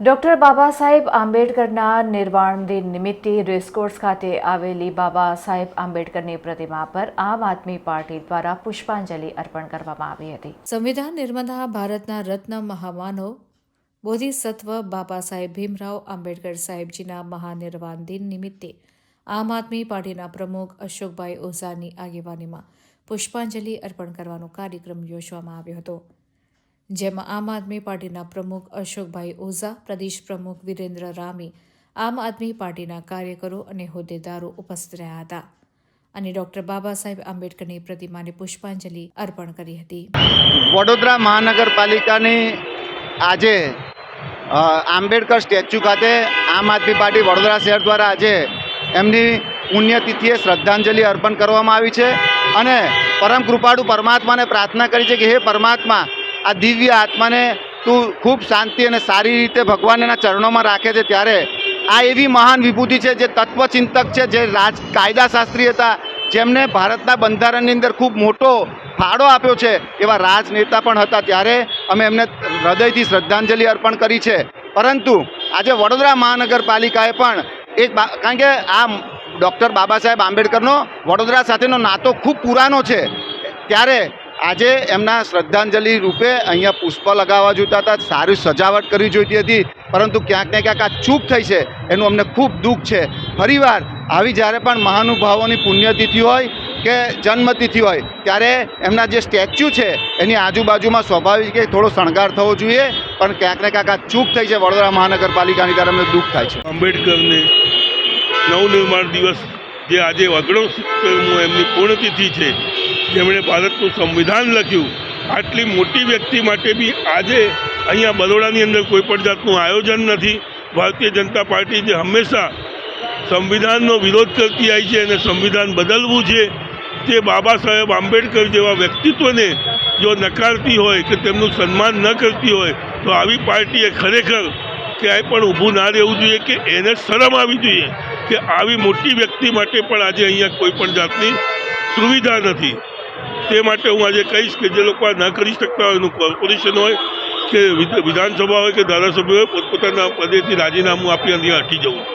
Doctor Baba Saheb આંબેડકરના નિર્વાણ દિન નિમિત્તે રેસકોર્સ ખાતે આવેલી બાબા સાહેબ આંબેડકરની પ્રતિમા પર આમ આદમી પાર્ટી દ્વારા પુષ્પાંજલિ અર્પણ કરવામાં આવી હતી. સંવિધાન નિર્માતા ભારતના રત્ન મહામાનવ બોધિસત્વ બાબા સાહેબ ભીમરાવ આંબેડકર સાહેબજીના મહાનિર્વાણ દિન નિમિત્તે આમ આદમી પાર્ટીના પ્રમુખ અશોકભાઈ ઓઝાની આગેવાનીમાં પુષ્પાંજલિ અર્પણ કરવાનો કાર્યક્રમ યોજવામાં આવ્યો હતો. જેમાં આમ આદમી પાર્ટીના પ્રમુખ અશોકભાઈ ઓઝા, પ્રદેશ પ્રમુખ વિરેન્દ્ર રામી, આમ આદમી પાર્ટીના કાર્યકરો અને હોદ્દેદારો ઉપસ્થિત રહ્યા હતા. અને ડોક્ટર બાબા સાહેબ આંબેડકરની પ્રતિમાને પુષ્પાંજલિ અર્પણ કરી હતી. વડોદરા મહાનગરપાલિકાની આજે આંબેડકર સ્ટેચ્યુ ખાતે આમ આદમી પાર્ટી વડોદરા શહેર દ્વારા આજે એમની પુણ્યતિથિએ શ્રદ્ધાંજલિ અર્પણ કરવામાં આવી છે. અને પરમ કૃપાળુ પરમાત્માને પ્રાર્થના કરી છે કે હે પરમાત્મા આ દિવ્ય આત્માને તું ખૂબ શાંતિ અને સારી રીતે ભગવાનના ચરણોમાં રાખે છે ત્યારે આ એવી મહાન વિભૂતિ છે જે તત્વચિંતક છે, જે રાજ કાયદાશાસ્ત્રી હતા, જેમને ભારતના બંધારણની અંદર ખૂબ મોટો ફાળો આપ્યો છે એવા રાજનેતા પણ હતા. ત્યારે અમે એમને હૃદયથી શ્રદ્ધાંજલિ અર્પણ કરી છે. પરંતુ આજે વડોદરા મહાનગરપાલિકાએ પણ એક કારણ કે આ ડૉક્ટર બાબા સાહેબ આંબેડકરનો વડોદરા સાથેનો નાતો ખૂબ પુરાનો છે. ત્યારે આજે એમના શ્રદ્ધાંજલિ રૂપે અહીંયા પુષ્પ લગાવવા જોઈતા હતા. સારી સજાવટ કરવી જોઈતી હતી, પરંતુ ક્યાંક ને ક્યાંક આ ચૂક થઈ છે. એનું અમને ખૂબ દુઃખ છે. ફરીવાર, આવી જ્યારે પણ મહાનુભાવોની પુણ્યતિથિ હોય કે જન્મતિથિ હોય, ત્યારે એમના જે સ્ટેચ્યુ છે, એની આજુબાજુમાં સ્વાભાવિક થોડો શણગાર થવો જોઈએ, પણ ક્યાંક ને ક્યાંક આ ચૂક થઈ છે વડોદરા મહાનગરપાલિકાની ત્યારે અમને દુઃખ થાય છે. આંબેડકરને નવનિર્માણ દિવસ જે આજે ઓગણસિત્તેરમું એમની પૂર્ણતિથિ છે જેમણે ભારતનું સંવિધાન લખ્યું, આટલી મોટી વ્યક્તિ માટે બી આજે અહીંયા બરોડાની અંદર કોઈ પણ જાતનું આયોજન નથી. ભારતીય જનતા પાર્ટી જે હંમેશા સંવિધાનનો વિરોધ કરતી આવી છે અને સંવિધાન બદલવું છે, તે બાબા સાહેબ આંબેડકર જેવા વ્યક્તિત્વને જો નકારતી હોય કે તેમનું સન્માન ન કરતી હોય, તો આવી પાર્ટીએ ખરેખર ક્યાંય પણ ઊભું ના રહેવું જોઈએ કે એને શરમ આવી જોઈએ કે આવી મોટી વ્યક્તિ માટે પણ આજે અહીંયા કોઈ પણ જાતની સુવિધા નથી. તે માટે હું આજે કહીશ કે જે લોકો આ ન કરી શકતા હોય, એનું કોર્પોરેશન હોય કે વિધાનસભા હોય કે ધારાસભ્ય હોય, પોતપોતાના પદેથી રાજીનામું આપી અહીંયા હટી જવું.